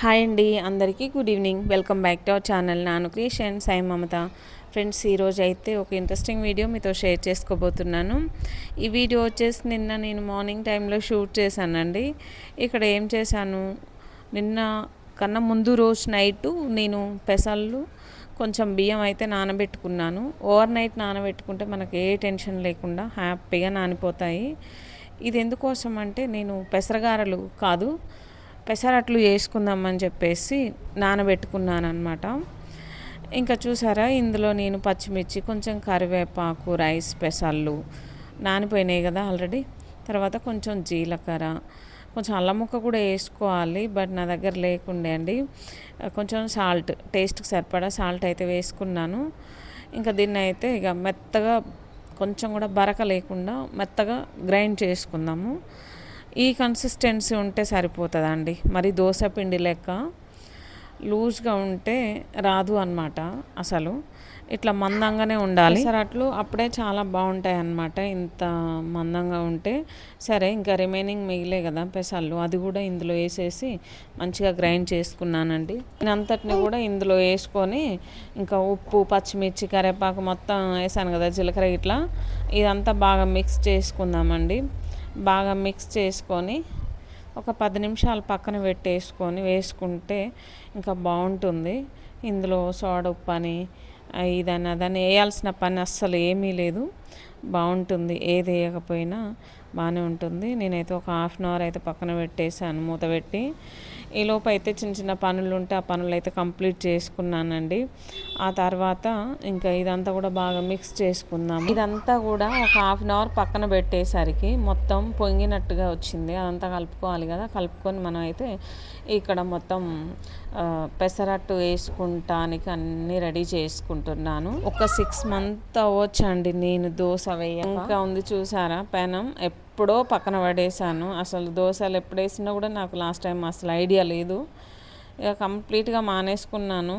Hi అండి అందరికీ good evening. Welcome back to our channel నాను క్రియేషన్ సాయి మమత. ఫ్రెండ్స్ ఈరోజు అయితే ఒక ఇంట్రెస్టింగ్ వీడియో మీతో షేర్ చేసుకోబోతున్నాను. ఈ వీడియో వచ్చేసి నిన్న నేను మార్నింగ్ టైంలో షూట్ చేశానండి. ఇక్కడ ఏం చేశాను నిన్న కన్నా ముందు రోజు నైటు నేను పెసళ్ళు కొంచెం బియ్యం అయితే నానబెట్టుకున్నాను. ఓవర్ నైట్ నానబెట్టుకుంటే మనకు ఏ టెన్షన్ లేకుండా హ్యాపీగా నానిపోతాయి. ఇది ఎందుకోసం అంటే నేను పెసరగారలు కాదు పెసరట్లు చేసుకుందామని చెప్పేసి నానబెట్టుకున్నాను అనమాట ఇంకా చూసారా ఇందులో నేను పచ్చిమిర్చి కొంచెం కరివేపాకు రైస్ పెసళ్ళు నానిపోయినాయి కదా ఆల్రెడీ. తర్వాత కొంచెం జీలకర్ర కొంచెం అల్లం ముక్క కూడా వేసుకోవాలి బట్ నా దగ్గర లేకుండే అండి. కొంచెం సాల్ట్ టేస్ట్కి సరిపడా సాల్ట్ అయితే వేసుకున్నాను. ఇంకా దీన్ని అయితే ఇక మెత్తగా కొంచెం కూడా బరక లేకుండా మెత్తగా గ్రైండ్ చేసుకుందాము. ఈ కన్సిస్టెన్సీ ఉంటే సరిపోతుందండి. మరి దోశ పిండి లెక్క లూజ్గా ఉంటే రాదు అనమాట అసలు. ఇట్లా మందంగానే ఉండాలి. అట్లు అప్పుడే చాలా బాగుంటాయి అన్నమాట ఇంత మందంగా ఉంటే సరే ఇంకా రిమైనింగ్ మిగిలే కదా పెసళ్ళు అది కూడా ఇందులో వేసేసి మంచిగా గ్రైండ్ చేసుకున్నానండి. నేను అంతటిని కూడా ఇందులో వేసుకొని ఇంకా ఉప్పు పచ్చిమిర్చి కరివేపాకు మొత్తం వేసాను కదా జీలకర్ర ఇట్లా ఇదంతా బాగా మిక్స్ చేసుకుందామండి. బాగా మిక్స్ చేసుకొని ఒక పది నిమిషాలు పక్కన పెట్టేసుకొని వేసుకుంటే ఇంకా బాగుంటుంది. ఇందులో సోడ ఉప్పు అని ఇదని అదని వేయాల్సిన పని అస్సలు ఏమీ లేదు. బాగుంటుంది. ఏది వేయకపోయినా బాగానే ఉంటుంది. నేనైతే ఒక హాఫ్ అన్ అవర్ అయితే పక్కన పెట్టేసాను మూత పెట్టి. ఈలోపు అయితే చిన్న చిన్న పనులు ఉంటే ఆ పనులు అయితే కంప్లీట్ చేసుకున్నానండి. ఆ తర్వాత ఇంకా ఇదంతా కూడా బాగా మిక్స్ చేసుకుందాం ఇదంతా కూడా ఒక హాఫ్ అన్ అవర్ పక్కన పెట్టేసరికి మొత్తం పొంగినట్టుగా వచ్చింది. అదంతా కలుపుకోవాలి కదా. కలుపుకొని మనం అయితే ఇక్కడ మొత్తం పెసరట్టు వేసుకుంటానికి అన్నీ రెడీ చేసుకుంటున్నాను. ఒక సిక్స్ మంత్ అవ్వచ్చండి నేను దోశ వేయ ఇంకా ఉంది చూసారా? పెనం ఎప్పుడో పక్కన పడేసాను అసలు దోశలు ఎప్పుడు వేసినా కూడా నాకు లాస్ట్ టైం అసలు ఐడియా లేదు. ఇక కంప్లీట్గా మానేసుకున్నాను.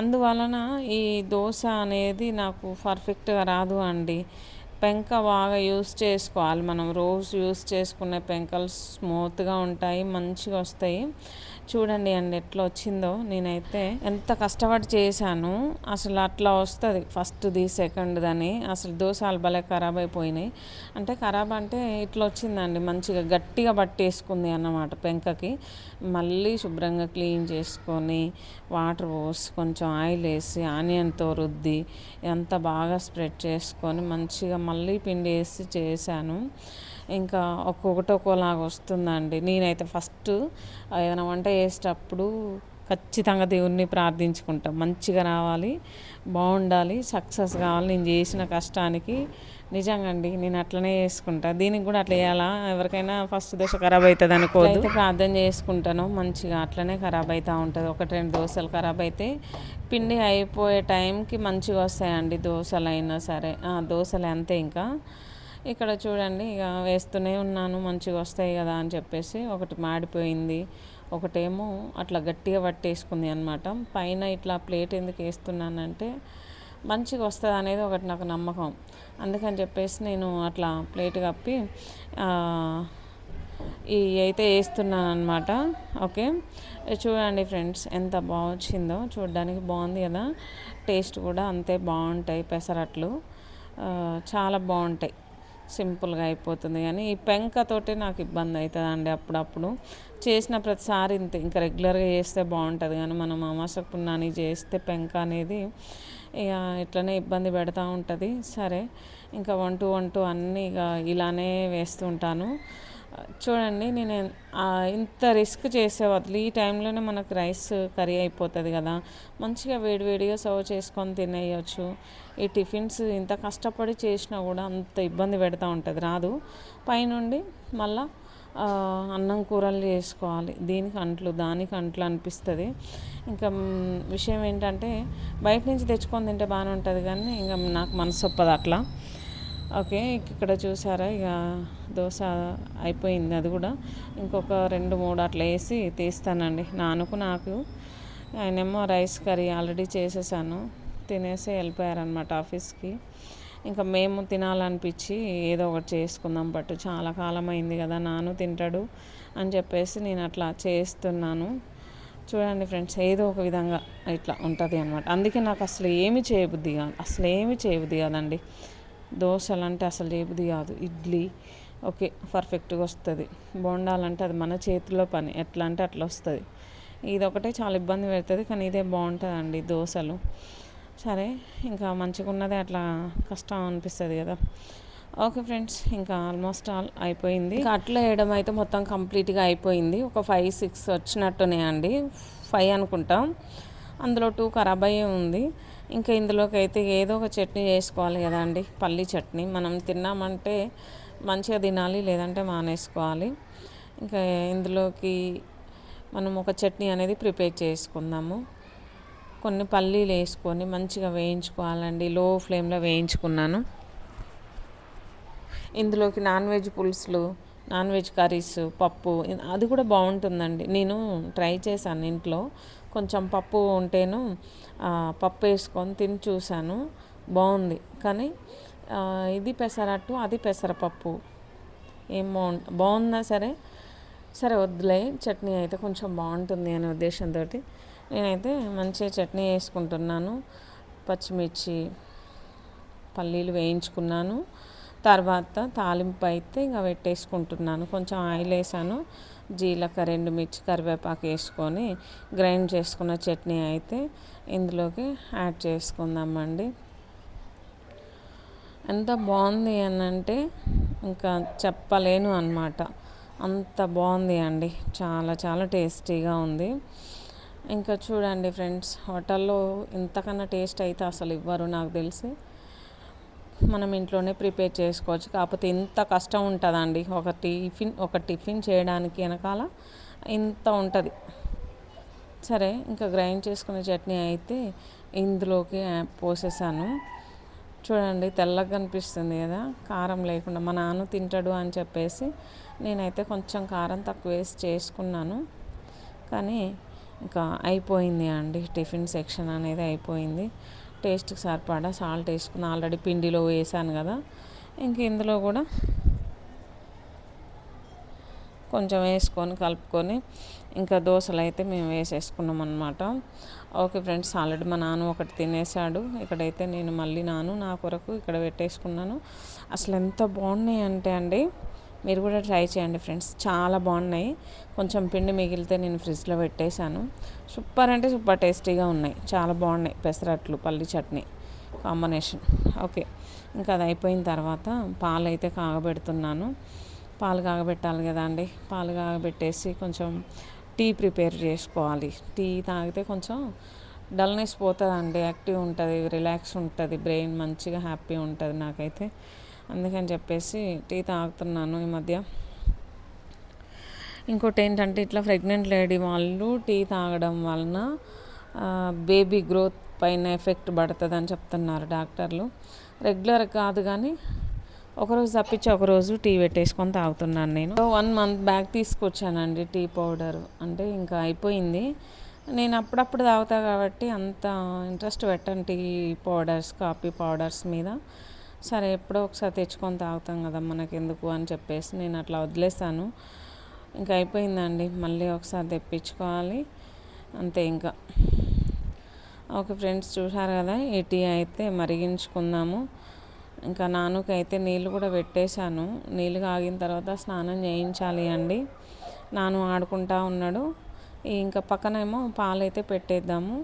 అందువలన ఈ దోశ అనేది నాకు పర్ఫెక్ట్గా రాదు అండి. పెంక బాగా యూస్ చేసుకోవాలి. మనం రోజు యూస్ చేసుకునే పెంకలు స్మూత్గా ఉంటాయి మంచిగా వస్తాయి. చూడండి అండి ఎట్లా వచ్చిందో. నేనైతే ఎంత కష్టపడి చేశాను అసలు అట్లా వస్తుంది. ఫస్ట్ది సెకండ్దని అసలు దోశాలు భలే ఖరాబ్ అయిపోయినాయి. అంటే ఖరాబ్ అంటే ఇట్లా వచ్చిందండి. మంచిగా గట్టిగా పట్టేసుకుంది అన్నమాట పెంకకి. మళ్ళీ శుభ్రంగా క్లీన్ చేసుకొని వాటర్ పోసి కొంచెం ఆయిల్ వేసి ఆనియన్తో రుద్ది ఎంత బాగా స్ప్రెడ్ చేసుకొని మంచిగా మళ్ళీ పిండి వేసి చేశాను. ఇంకా ఒక్కొక్కటి ఒక్కోలాగా వస్తుందండి. నేనైతే ఫస్ట్ ఏదైనా వంట చేసేటప్పుడు ఖచ్చితంగా దేవుణ్ణి ప్రార్థించుకుంటాం. మంచిగా రావాలి బాగుండాలి సక్సెస్ కావాలి. నేను చేసిన కష్టానికి నిజంగా అండి నేను అట్లనే చేసుకుంటా. దీనికి కూడా అట్లా చేయాలా? ఎవరికైనా ఫస్ట్ దోశ ఖరాబ్ అవుతుంది అనుకోదు ప్రార్థన చేసుకుంటాను మంచిగా అట్లనే ఖరాబ్ అవుతూ ఉంటుంది. ఒకటి రెండు దోశలు ఖరాబ్ అయితే పిండి అయిపోయే టైంకి మంచిగా వస్తాయండి దోశలు అయినా సరే దోశలు అంతే ఇంకా. ఇక్కడ చూడండి ఇక వేస్తూనే ఉన్నాను మంచిగా వస్తాయి కదా అని చెప్పేసి ఒకటి మాడిపోయింది. ఒకటేమో అట్లా గట్టిగా పట్టేసుకుంది అనమాట పైన ఇట్లా ప్లేట్ ఎందుకు వేస్తున్నానంటే మంచిగా వస్తుంది అనేది ఒకటి నాకు నమ్మకం. అందుకని చెప్పేసి నేను అట్లా ప్లేట్ కప్పి ఈ అయితే వేస్తున్నాను అనమాట ఓకే? చూడండి ఫ్రెండ్స్ ఎంత బాగొచ్చిందో చూడడానికి బాగుంది కదా. టేస్ట్ కూడా అంతే బాగుంటాయి పెసరట్లు. చాలా బాగుంటాయి. సింపుల్గా అయిపోతుంది. కానీ ఈ పెంకతోటే నాకు ఇబ్బంది అవుతుంది అండి అప్పుడప్పుడు. చేసిన ప్రతిసారి ఇంత ఇంకా రెగ్యులర్గా చేస్తే బాగుంటుంది. కానీ మనం అమాస పున్నాని చేస్తే పెంక అనేది ఇక ఇట్లనే ఇబ్బంది పెడతా ఉంటుంది. సరే ఇంకా వన్ టూ వన్ టూ అన్నీ ఇక ఇలానే వేస్తుంటాను చూడండి నేను ఇంత రిస్క్ చేసే వదిలి ఈ టైంలోనే మనకు రైస్ కర్రీ అయిపోతుంది కదా మంచిగా వేడివేడిగా సర్వ్ చేసుకొని తినేయచ్చు. ఈ టిఫిన్స్ ఇంత కష్టపడి చేసినా కూడా అంత ఇబ్బంది పెడతా ఉంటుంది రాదు. పైనుండి మళ్ళా అన్నం కూరలు చేసుకోవాలి. దీనికి అంట్లు దానికి అంట్లు అనిపిస్తుంది. ఇంకా విషయం ఏంటంటే బయట నుంచి తెచ్చుకొని తింటే బాగానే ఉంటుంది కానీ ఇంకా నాకు మనసు ఒప్పదు అట్లా. ఓకే ఇక్కడ చూసారా ఇక దోశ అయిపోయింది అది కూడా. ఇంకొక రెండు మూడు అట్లా వేసి తీస్తానండి. నాన్నకు నాకు. ఆయనేమో రైస్ కర్రీ ఆల్రెడీ చేసేసాను. తినేసి వెళ్ళిపోయారనమాట ఆఫీస్కి. ఇంకా మేము తినాలనిపించి ఏదో ఒకటి చేసుకుందాం పట్టు. చాలా కాలం అయింది కదా నాను తింటాడు అని చెప్పేసి నేను అట్లా చేస్తున్నాను. చూడండి ఫ్రెండ్స్ ఏదో ఒక విధంగా ఇట్లా ఉంటుంది అనమాట అందుకే నాకు అసలు ఏమి చేయబుద్ధి కాదు అసలు ఏమి చేయబుద్ధి కాదండి. దోశలు అంటే అసలు చేయబుద్ధి కాదు ఇడ్లీ. ఓకే పర్ఫెక్ట్గా వస్తుంది. బోండాలంటే అది మన చేతిలో పని ఎట్లా అంటే అట్లా వస్తుంది. ఇది ఒకటే చాలా ఇబ్బంది పెడుతుంది కానీ ఇదే బాగుంటుందండి దోశలు. సరే ఇంకా మంచిగా ఉన్నదే అట్లా కష్టం అనిపిస్తుంది కదా. ఓకే ఫ్రెండ్స్ ఇంకా ఆల్మోస్ట్ ఆల్ అయిపోయింది. అట్లా వేయడం అయితే మొత్తం కంప్లీట్గా అయిపోయింది. ఒక ఫైవ్ సిక్స్ వచ్చినట్టునే అండి ఫైవ్ అనుకుంటాం. అందులో టూ ఖరాబ్ అయ్యే ఉంది. ఇంకా ఇందులోకి అయితే ఏదో ఒక చట్నీ చేసుకోవాలి కదా అండి పల్లీ చట్నీ. మనం తిన్నామంటే మంచిగా తినాలి లేదంటే మానేసుకోవాలి. ఇంకా ఇందులోకి మనం ఒక చట్నీ అనేది ప్రిపేర్ చేసుకుందాము. కొన్ని పల్లీలు వేసుకొని మంచిగా వేయించుకోవాలండి. లో ఫ్లేమ్లో వేయించుకున్నాను. ఇందులోకి నాన్ వెజ్ పులుసులు నాన్ వెజ్ కర్రీస్ పప్పు అది కూడా బాగుంటుందండి. నేను ట్రై చేశాను ఇంట్లో. కొంచెం పప్పు ఉంటేను పప్పు వేసుకొని తిని చూశాను. బాగుంది. కానీ ఇది పెసరట్టు అది పెసరపప్పు. ఏం బాగుంట బాగుందా సరే? సరే వద్దులే. చట్నీ అయితే కొంచెం బాగుంటుంది అనే ఉద్దేశంతో నేనైతే మంచిగా చట్నీ వేసుకుంటున్నాను. పచ్చిమిర్చి పల్లీలు వేయించుకున్నాను. తర్వాత తాలింపు అయితే ఇంకా పెట్టేసుకుంటున్నాను. కొంచెం ఆయిల్ వేసాను. జీలకర్ర రెండు మిర్చి కరివేపాకు వేసుకొని గ్రైండ్ చేసుకున్న చట్నీ అయితే ఇందులోకి యాడ్ చేసుకుందామండి. ఎంత బాగుంది అని అంటే ఇంకా చెప్పలేను అనమాట అంత బాగుంది అండి. చాలా చాలా టేస్టీగా ఉంది. ఇంకా చూడండి ఫ్రెండ్స్ హోటల్లో ఇంతకన్నా టేస్ట్ అయితే అసలు ఇవ్వరు నాకు తెలిసి మనం ఇంట్లోనే ప్రిపేర్ చేసుకోవచ్చు. కాకపోతే ఇంత కష్టం ఉంటుందండి. ఒక టిఫిన్ ఒక టిఫిన్ చేయడానికి వెనకాల ఇంత ఉంటుంది. సరే ఇంకా గ్రైండ్ చేసుకునే చట్నీ అయితే ఇందులోకి పోసేసాను. చూడండి తెల్లగా కనిపిస్తుంది కదా. కారం లేకుండా మా నాన్న తింటాడు అని చెప్పేసి నేనైతే కొంచెం కారం తక్కువ వేసి చేసుకున్నాను. కానీ ఇంకా అయిపోయింది అండి టిఫిన్ సెక్షన్ అనేది అయిపోయింది. టేస్ట్కి సరిపడా సాల్ట్ వేసుకుని ఆల్రెడీ పిండిలో వేసాను కదా. ఇంక ఇందులో కూడా కొంచెం వేసుకొని కలుపుకొని ఇంకా దోశలు అయితే మేము వేసేసుకున్నాం అనమాట ఓకే ఫ్రెండ్స్ ఆల్రెడీ మా నాన్న ఒకటి తినేసాడు. ఇక్కడైతే నేను మళ్ళీ నాను నా కొరకు ఇక్కడ పెట్టేసుకున్నాను. అసలు ఎంత బాగున్నాయి అంటే అండి. మీరు కూడా ట్రై చేయండి ఫ్రెండ్స్. చాలా బాగున్నాయి. కొంచెం పిండి మిగిలితే నేను ఫ్రిడ్జ్లో పెట్టేశాను. సూపర్ అంటే సూపర్ టేస్టీగా ఉన్నాయి. చాలా బాగున్నాయి. పెసరట్లు పల్లి చట్నీ కాంబినేషన్. ఓకే. ఇంకా అది అయిపోయిన తర్వాత పాలు అయితే కాగబెడుతున్నాను. పాలు కాగబెట్టాలి కదా అండి. పాలు కాగబెట్టేసి కొంచెం టీ ప్రిపేర్ చేసుకోవాలి. టీ తాగితే కొంచెం డల్నెస్ పోతుందండి. యాక్టివ్ ఉంటుంది రిలాక్స్ ఉంటుంది బ్రెయిన్ మంచిగా హ్యాపీ ఉంటుంది నాకైతే. అందుకని చెప్పేసి టీ తాగుతున్నాను ఈ మధ్య. ఇంకోటి ఏంటంటే ఇట్లా ప్రెగ్నెంట్ లేడీ వాళ్ళు టీ తాగడం వలన బేబీ గ్రోత్ పైన ఎఫెక్ట్ పడుతుంది అని చెప్తున్నారు డాక్టర్లు. రెగ్యులర్ కాదు కానీ ఒకరోజు తప్పించి ఒకరోజు టీ పెట్టేసుకొని తాగుతున్నాను నేను. వన్ మంత్ బ్యాక్ తీసుకొచ్చానండి టీ పౌడర్. అంటే ఇంకా అయిపోయింది. నేను అప్పుడప్పుడు తాగుతా కాబట్టి అంత ఇంట్రెస్ట్ పెట్టను టీ పౌడర్స్ కాఫీ పౌడర్స్ మీద. సరే ఎప్పుడో ఒకసారి తెచ్చుకొని తాగుతాం కదా మనకి ఎందుకు అని చెప్పేసి నేను అట్లా వదిలేసాను. ఇంకా అయిపోయిందండి. మళ్ళీ ఒకసారి తెప్పించుకోవాలి. అంతే ఇంకా. ఓకే ఫ్రెండ్స్ చూసారు కదా ఈ టీ అయితే మరిగించుకుందాము. ఇంకా నానుకైతే నీళ్ళు కూడా పెట్టేశాను. నీళ్ళు కాగిన తర్వాత స్నానం చేయించాలి అండి. నాను ఆడుకుంటా ఉన్నాడు. ఇంకా పక్కనేమో పాలు అయితే పెట్టేద్దాము.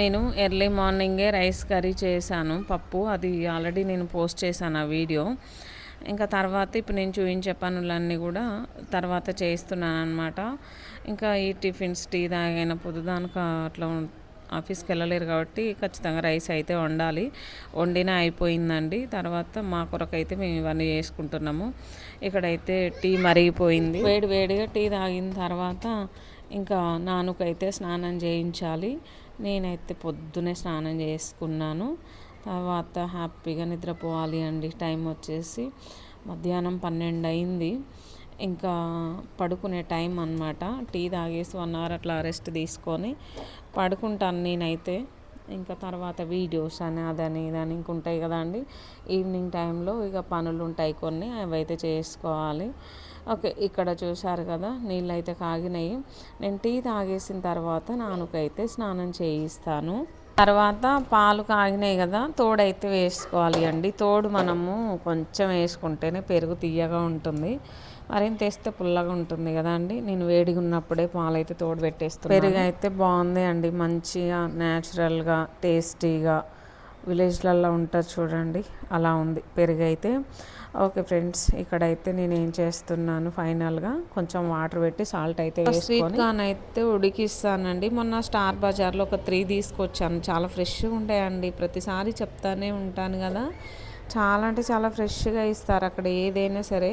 నేను ఎర్లీ మార్నింగే రైస్ కర్రీ చేశాను పప్పు అది ఆల్రెడీ నేను పోస్ట్ చేశాను ఆ వీడియో. ఇంకా తర్వాత ఇప్పుడు నేను చూపించే పనులన్నీ కూడా తర్వాత చేస్తున్నాను అనమాట ఇంకా ఈ టిఫిన్స్ టీ తాగైన పొద్దుదానికి అట్లా ఆఫీస్కి వెళ్ళలేరు కాబట్టి ఖచ్చితంగా రైస్ అయితే వండాలి. వండిన అయిపోయిందండి. తర్వాత మా కొరకు అయితే మేము ఇవన్నీ చేసుకుంటున్నాము. ఇక్కడైతే టీ మరిగిపోయింది. వేడి వేడిగా టీ తాగిన తర్వాత ఇంకా నానుకైతే స్నానం చేయించాలి. నేనైతే పొద్దునే స్నానం చేసుకున్నాను. తర్వాత హ్యాపీగా నిద్రపోవాలి అండి. టైం వచ్చేసి మధ్యాహ్నం పన్నెండు అయింది. ఇంకా పడుకునే టైం అనమాట టీ తాగేసి వన్ అవర్ అట్లా రెస్ట్ తీసుకొని పడుకుంటాను నేనైతే. ఇంకా తర్వాత వీడియోస్ అని అదని ఇదని ఇంక ఉంటాయి కదండి ఈవినింగ్ టైంలో ఇక పనులు ఉంటాయి కొన్ని అవి అయితే చేసుకోవాలి. ఓకే ఇక్కడ చూశారు కదా నీళ్ళు అయితే కాగినాయి. నేను టీ తాగేసిన తర్వాత నానుకైతే స్నానం చేయిస్తాను. తర్వాత పాలు కాగినాయి కదా తోడైతే వేసుకోవాలి అండి. తోడు మనము కొంచెం వేసుకుంటేనే పెరుగు తీయగా ఉంటుంది. మరింత వేస్తే పుల్లగా ఉంటుంది కదా అండి. నేను వేడిగా ఉన్నప్పుడే పాలు అయితే తోడు పెట్టేస్తాను పెరుగు అయితే బాగుంది అండి. మంచిగా న్యాచురల్గా టేస్టీగా విలేజ్లలో ఉంటుంది చూడండి. అలా ఉంది. పెరుగు అయితే ఓకే ఫ్రెండ్స్ ఇక్కడైతే నేను ఏం చేస్తున్నాను ఫైనల్గా. కొంచెం వాటర్ పెట్టి సాల్ట్ అయితే స్వీట్ కార్న్ అయితే ఉడికిస్తానండి. మొన్న స్టార్ బజార్లో ఒక త్రీ తీసుకొచ్చాను. చాలా ఫ్రెష్గా ఉంటాయండి. ప్రతిసారి చెప్తానే ఉంటాను కదా. చాలా అంటే చాలా ఫ్రెష్గా ఇస్తారు అక్కడ ఏదైనా సరే.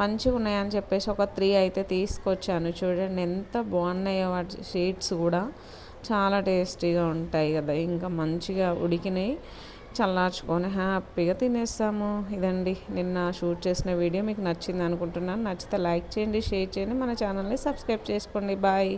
మంచిగా ఉన్నాయని చెప్పేసి ఒక త్రీ అయితే తీసుకొచ్చాను. చూడండి ఎంత బాగున్నాయో వాటి షీట్స్ కూడా. చాలా టేస్టీగా ఉంటాయి కదా. ఇంకా మంచిగా ఉడికినాయి చల్లార్చుకొని హ్యాపీగా తినేస్తాము. ఇదండి నిన్న షూట్ చేసిన వీడియో. మీకు నచ్చింది అనుకుంటున్నాను. నచ్చితే లైక్ చేయండి షేర్ చేయండి. మన ఛానల్ని సబ్స్క్రైబ్ చేసుకోండి. బాయ్.